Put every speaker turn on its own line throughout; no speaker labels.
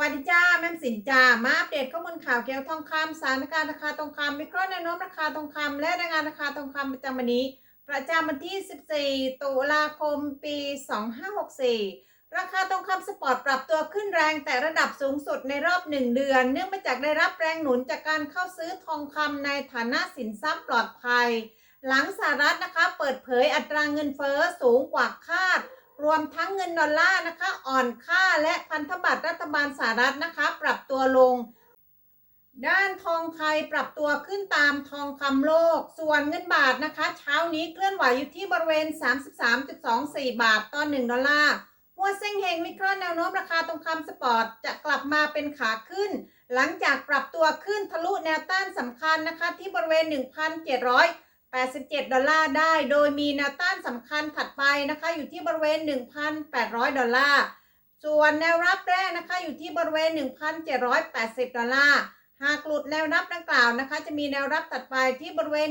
วัสดีจ้าแม่สินจ้ามาอัปเดตข้อมูลข่าวเกี่ยวกับทองคำสถานการณ์ราคาทองคำวิเคราะห์แนวโน้มราคาทองคำและรายงานราคาทองคำประจำวันนี้ ประจำวันที่ 14 ตุลาคม ปี 2564 ราคาทองคำสปอร์ตปรับตัวขึ้นแรงแต่ระดับสูงสุดในรอบ 1 เดือน เนื่องมาจากได้รับแรงหนุนจากการเข้าซื้อทองคำในฐานะสินทรัพย์ปลอดภัย หลังสหรัฐนะคะเปิดเผยอัตราเงินเฟ้อสูงกว่าคาด รวมทั้งเงินดอลลาร์นะคะ อ่อนค่าและพันธบัตรรัฐบาลสหรัฐนะคะ ปรับตัวลง ด้านทองไทยปรับตัวขึ้นตามทองคำโลก ส่วนเงินบาทนะคะ เช้านี้เคลื่อนไหวอยู่ที่บริเวณ 33.24 บาทต่อ 1 ดอลลาร์หัวเซ็งเฮงวิเคราะห์แนวโน้มราคาทองคำสปอร์ตจะกลับมาเป็นขาขึ้น หลังจากปรับตัวขึ้นทะลุแนวต้านสำคัญนะคะ ที่บริเวณ 1,700 87 ดอลลาร์ได้ โดยมีแนวต้านสำคัญถัดไปนะคะ อยู่ที่บริเวณ 1,800 ดอลลาร์ ส่วนแนวรับแรกนะคะ อยู่ที่บริเวณ 1,780 ดอลลาร์ หากหลุดแนวรับดังกล่าวนะคะ จะมีแนวรับถัดไปที่บริเวณ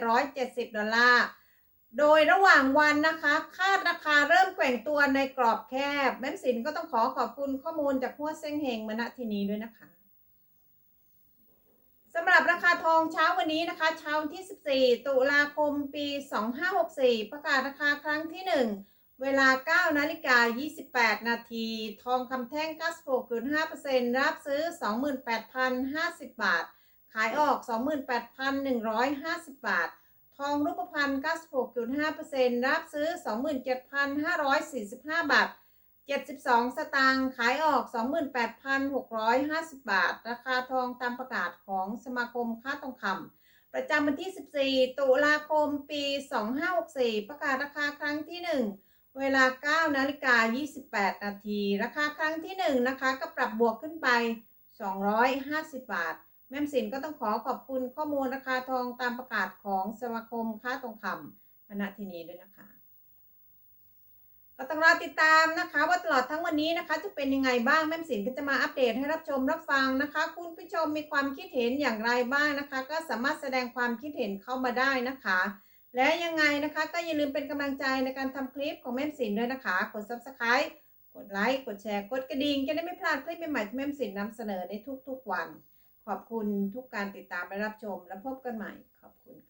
1,770 ดอลลาร์ โดยระหว่างวันนะคะ คาดราคาเริ่มแกว่งตัวในกรอบแคบ แม่สินก็ต้องขอขอบคุณข้อมูลจากหัวเซ้งเฮงมาณที่นี้ด้วยนะคะำหรับราคาทองเช้าวันนี้นะคะ เช้าที่ 14 ตุลาคมปี 2564 ประกาศราคาครั้งที่ 1 เวลา 9 นาฬิกา 28 นาที ทองคำแท่ง 96.5%รับซื้อ 28,050 บาท ขายออก 28,150 บาท ทองรูปพรรณ96.5%รับซื้อ 27,545 บาท 72 สตางค์ขายออก 28,650 บาท ราคาทองตามประกาศของสมาคมค้าทองคำประจำวันที่ 14 ตุลาคม ปี 2564 ประกาศราคาครั้งที่ 1 เวลา 9 นาฬิกา 28 นาที ราคาครั้งที่ 1 นะคะ ก็ปรับบวกขึ้นไป 250 บาท แม่มสินก็ต้องขอขอบคุณข้อมูลราคาทองตามประกาศของสมาคมค้าทองคำณที่นี้ด้วยนะคะ ก็ต้องรอติดตามนะคะ ว่าตลอดทั้งวันนี้นะคะ จะเป็นยังไงบ้างแม่สินก็จะมาอัปเดตให้รับชมรับฟังนะคะ คุณผู้ชมมีความคิดเห็นอย่างไรบ้างนะคะ ก็สามารถแสดงความคิดเห็นเข้ามาได้นะคะ และยังไงนะคะก็อย่าลืมเป็นกำลังใจในการทำคลิปของแม่สินด้วยนะคะกด subscribe กดไลค์กดแชร์กดกระดิ่งจะได้ไม่พลาดคลิปใหม่ๆที่แม่สินนำเสนอในทุกๆวัน ขอบคุณทุกการติดตามและรับชม และพบกันใหม่ขอบคุณค่ะ